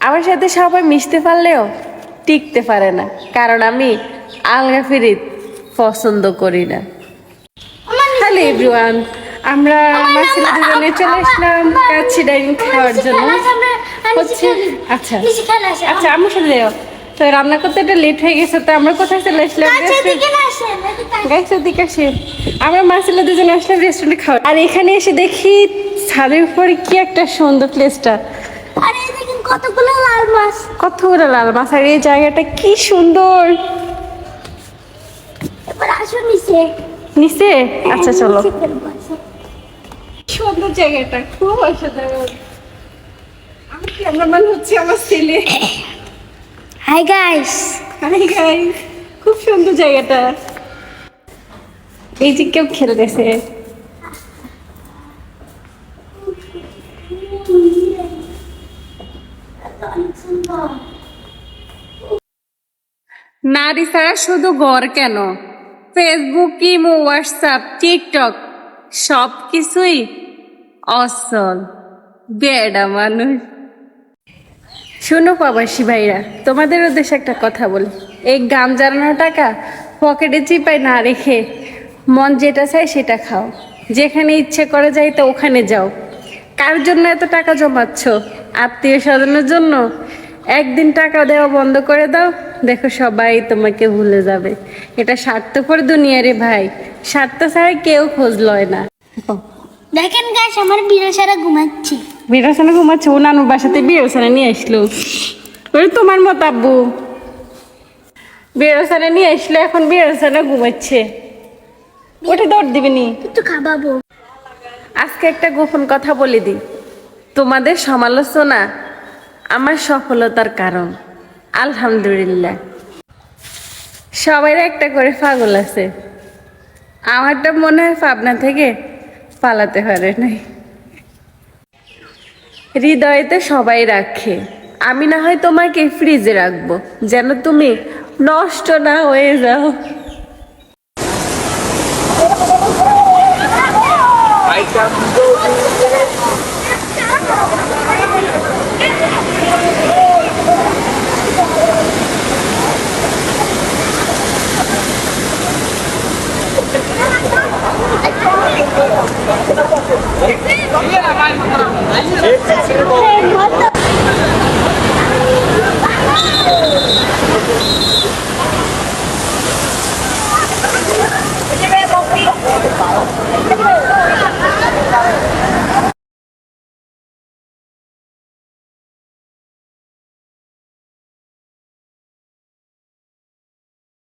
আমার সাথে সবাই মিশতে পারলেও টিকতে পারে না কারণ আমি আলগা ফিরিত পছন্দ করি না। হ্যালো এভরিওয়ান আমরা আমার ছেলে দুজনে চলে আসলাম কাচ্ছি ডাইনিং খাওয়ার জন্য। হচ্ছে আচ্ছা। আচ্ছা আমার সাথে যাও। তো রান্না করতে একটা লেট হয়ে গেছে তো আমরা কোথায় চলে আসলাম গাইছে দিকে আসে। আমরা মা ছেলে দুজনে আসলাম রেস্টুরেন্টে খাওয়া আর এখানে এসে দেখি ছাদের উপরে কি একটা সুন্দর প্লেসটা আরে দেখেন কতগুলো লাল মাছ। কতগুলো লাল মাছ আর এই জায়গাটা কি সুন্দর। এবার আসুন নিচে। নিচে? আচ্ছা চলো। সুন্দর জায়গাটা খুব অসাধারণ। আমি ক্যামেরাম্যান হচ্ছে আমার ছেলে। হাই গাইস হাই গাইস খুব সুন্দর জায়গাটা। এই যে কেউ খেলতেছে। নারী ছাড়া শুধু ঘর কেন? ফেসবুক ইমো হোয়াটসঅ্যাপ টিকটক সব কিছুই অসল, বেড়া মানুষ। শুনো প্রবাসী ভাইরা, তোমাদের উদ্দেশ্যে একটা কথা বলি। এই গাম জানানো টাকা পকেটে চিপায় না রেখে মন যেটা চায় সেটা খাও। যেখানে ইচ্ছে করে যাই তো ওখানে যাও। কার জন্য এত টাকা জমাচ্ছ? আত্মীয় স্বজনের জন্য? একদিন টাকা দেওয়া বন্ধ করে দাও দেখো সবাই তোমাকে ভুলে যাবে। এটা স্বার্থপর দুনিয়া রে ভাই স্বার্থ ছাড়া কেউ খোঁজ লয় না। দেখেন গাইস আমার বিড়াল সারা ঘুমাচ্ছি। বিরাসানে ঘুমাচ্ছে ও নানুর বাসাতে বিরাসানে নিয়ে আসলো। ওই তোমার মত আব্বু। বিরাসানে নিয়ে আসলো এখন বিরাসানে ঘুমাচ্ছে। ওটা দৌড় দিবিনি একটু খাবাবো। আজকে একটা গোপন কথা বলে দিই। তোমাদের সমালোচনা আমার সফলতার কারণ। আলহামদুলিল্লাহ। সবাই একটা করে পাগল আছে। আমারটা মনে হয় পাবনা থেকে পালাতে পারে নাই। হৃদয়েতে সবাই রাখে। আমি না হয় তোমাকে ফ্রিজে রাখব। যেন তুমি নষ্ট না হয়ে যাও। ¡Vamos! ¡Vamos! ¡Vamos! ¡Vamos!